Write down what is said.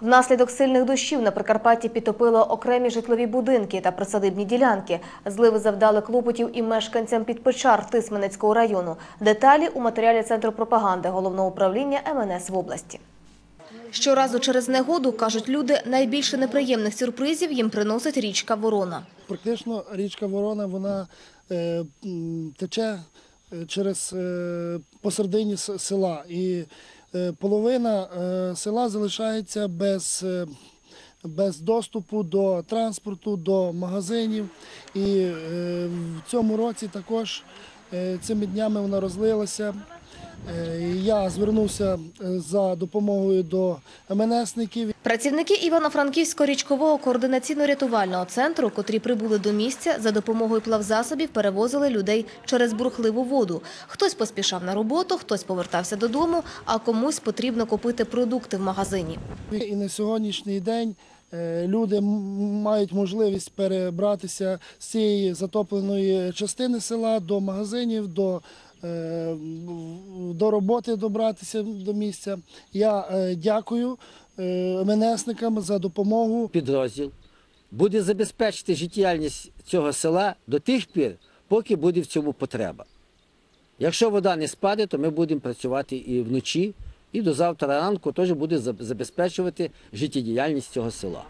Внаслідок сильних дощів на Прикарпатті підтопило окремі житлові будинки та присадибні ділянки. Зливи завдали клопотів і мешканцям Підпечар Тисменецького району. Деталі у матеріалі Центру пропаганди Головного управління МНС в області. Щоразу через негоду, кажуть люди, найбільше неприємних сюрпризів їм приносить річка Ворона. Практично річка Ворона вона е, тече е, через е, посередині села, і е, половина е, села залишається без, е, без доступу до транспорту, до магазинів. І е, в цьому році також е, цими днями вона розлилася. Е, Я звернувся е, за допомогою до МНСників. Працівники Івано-Франківського річкового координаційно-рятувального центру, котрі прибули до місця, за допомогою плавзасобів перевозили людей через бурхливу воду. Хтось поспішав на роботу, хтось повертався додому, а комусь потрібно купити продукти в магазині. І на сьогоднішній день е, люди мають можливість перебратися з цієї затопленої частини села до магазинів, до, е, до роботи добратися до місця. Я е, дякую е, МНСникам за допомогу. підрозділ буде забезпечити життєдіяльність цього села до тих пір, поки буде в цьому потреба. Якщо вода не спаде, то ми будемо працювати і вночі, і до завтра ранку теж буде забезпечувати життєдіяльність цього села.